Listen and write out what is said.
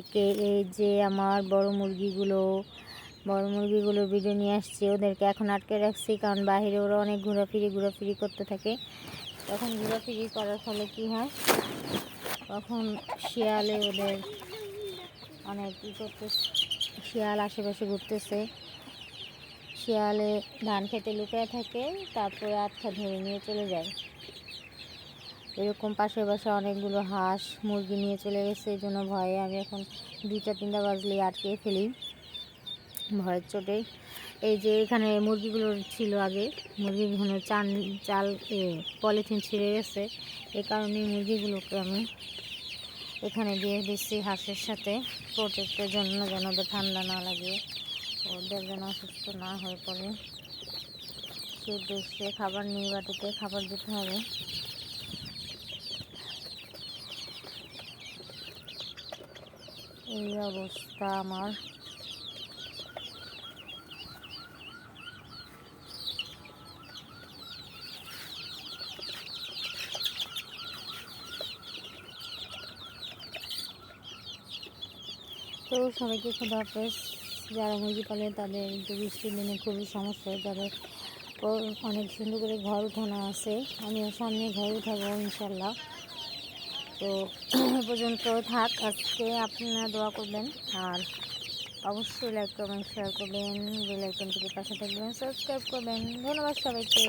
একে এই যে আমার বড় মুরগিগুলো বড় মুরগিগুলো ভিডিও নিয়ে আসছে, ওদেরকে এখন আটকে রাখছি, কারণ বাইরে ওরা অনেক ঘোরাফিরি ঘোরাফিরি করতে থাকে। তখন ঘোরাফিরি করার ফলে কি হয়? তখন শিয়ালে ওদের অনেক ই করতে শিয়াল আশেপাশে ঘুরতেছে। শিয়ালে ধান খেতে লুকিয়ে থাকে, তারপরে আটকা ধরে নিয়ে চলে যায়। এরকম পাশে পাশে অনেকগুলো হাঁস, মুরগি নিয়ে চলে গেছে, এই জন্য ভয়ে আমি এখন দুইটা, তিনটা বাজলেই আটকে ফেলি। ভয়ের চোটে এই যে এখানে মুরগিগুলো ছিল আগে মুরগিগুলো চান, চাল পলিথিন ছিঁড়ে গেছে। এ কারণে মুরগিগুলোকে আমি এখানে দিয়ে দিচ্ছি হাঁসের সাথে। প্রোটেক্টের জন্য যেন ওদের ঠান্ডা না লাগে, ওদের যেন অসুস্থ না হয়ে পড়ে। সে উদ্দেশ্যে খাবার নিয়ে বাটিতে খাবার দিতে হবে। এই অবস্থা আমার। তো সবাইকে খুদা হাফেজ। যারা মুরগি পালে তাদের একটু বৃষ্টির দিনে খুবই সমস্যা হয়। তাদের অনেক সুন্দর করে ঘর উঠানো আছে। আমিও সামনে ঘর উঠাবো ইনশাল্লাহ। তো পর্যন্ত থাক, আজকে আপনারা দোয়া করবেন, আর অবশ্যই লাইক করবেন শেয়ার করবেন বেল আইকন থেকে পাশে থাকবেন সাবস্ক্রাইব করবেন। ধন্যবাদ সবাইকে।